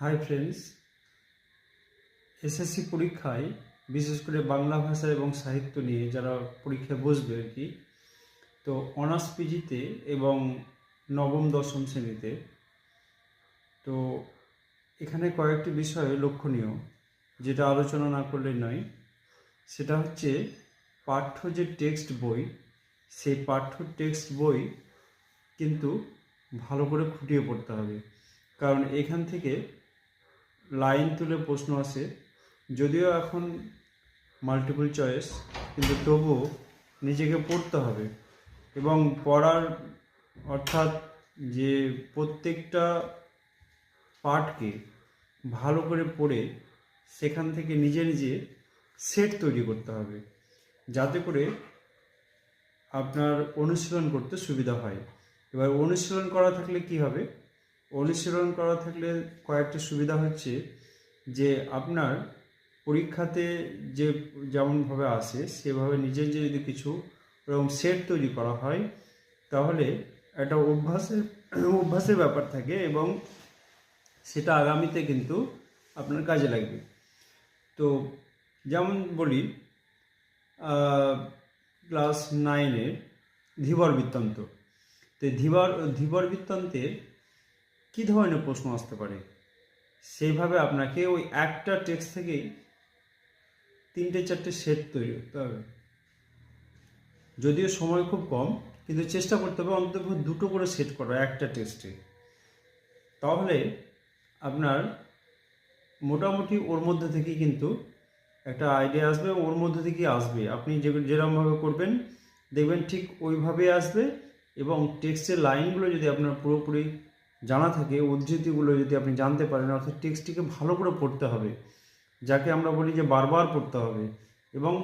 Hi friends SSC পরীক্ষায় বিশেষ করে বাংলা ভাষা এবং সাহিত্য নিয়ে যারা পরীক্ষায় বসবে আর কি, তো অনার্স পিজিতে এবং নবম দশম শ্রেণীতে, তো এখানে কয়েকটি বিষয় লক্ষণীয় যেটা আলোচনা না করলে নয়। সেটা হচ্ছে পাঠ্য যে টেক্সট বই, সেই পাঠ্য টেক্সট বই কিন্তু ভালো করে খুঁটিয়ে পড়তে হবে। কারণ এখান থেকে লাইন তুলে প্রশ্ন আসে, যদিও এখন মাল্টিপল চয়েস কিন্তু তবুও নিজেকে পড়তে হবে এবং পড়ার অর্থাৎ যে প্রত্যেকটা পাঠকে ভালো করে পড়ে সেখান থেকে নিজে নিজে সেট তৈরি করতে হবে, যাতে করে আপনার অনুশীলন করতে সুবিধা হয়। এবার অনুশীলন করা থাকলে কি হবে? অনুশীলন করা থাকলে কয়েকটা সুবিধা হচ্ছে যে আপনার পরীক্ষাতে যে যেমনভাবে আসে, সেভাবে নিজের যদি কিছু এরকম সেট তৈরি করা হয়, তাহলে একটা অভ্যাসের অভ্যাসের ব্যাপার থাকে এবং সেটা আগামীতে কিন্তু আপনার কাজে লাগবে। তো যেমন বলি ক্লাস নাইনের ধীবর বৃত্তান্ত। তো ধীবর ধীবর বৃত্তান্তের কী ধরনের প্রশ্ন আসতে পারে? সেইভাবে আপনাকে ওই একটা টেক্সট থেকেই তিনটে, চারটে সেট তৈরি করতে হবে। যদিও সময় খুব কম, কিন্তু চেষ্টা করতে হবে অন্তত দুটো করে সেট করা একটা টেস্টে তাহলে আপনার মোটামুটি ওর মধ্যে থেকে কিন্তু একটা আইডিয়া আসবে, ওর মধ্যে থেকেই আসবে। আপনি যে যেরকমভাবে করবেন, দেখবেন ঠিক ওইভাবে আসবে এবং টেক্সটের লাইনগুলো যদি আপনার পুরোপুরি জানা থাকে, উদ্ধৃতিগুলো যদি আপনি জানতে পারেন, অর্থাৎ টেক্সটটিকে ভালো করে পড়তে হবে, যাকে আমরা বলি যে বারবার পড়তে হবে এবং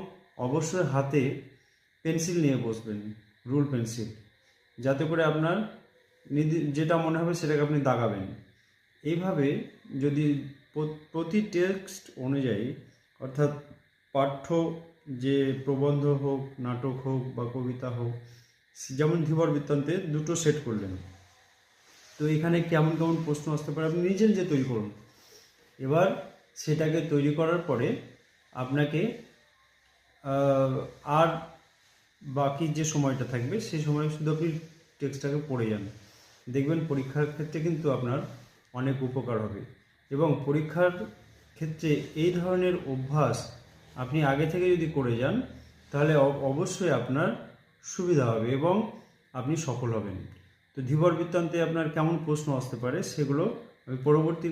অবশ্যই হাতে পেন্সিল নিয়ে বসবেন, রুল পেন্সিল, যাতে করে আপনার যেটা মনে হবে সেটাকে আপনি দাগাবেন। এইভাবে যদি প্রতি টেক্সট অনুযায়ী, অর্থাৎ পাঠ্য যে প্রবন্ধ হোক, নাটক হোক বা কবিতা হোক, যেমন ধীবর বৃত্তান্তে দুটো সেট করলেন। তো এখানে কেমন কেমন প্রশ্ন আসতে পারে আপনি নিজে নিজে তৈরি করুন। এবার সেটাকে তৈরি করার পরে আপনাকে আর বাকি যে সময়টা থাকবে, সেই সময় শুধু আপনি টেক্সটটাকে পড়ে যান। দেখবেন পরীক্ষার ক্ষেত্রে কিন্তু আপনার অনেক উপকার হবে। এবং পরীক্ষার ক্ষেত্রে এই ধরনের অভ্যাস আপনি আগে থেকে যদি করে যান, তাহলে অবশ্যই আপনার সুবিধা হবে এবং আপনি সফল হবেন। তো ধীবর বৃত্তান্তে আপনার কেমন প্রশ্ন আসতে পারে সেগুলো আমি পরবর্তী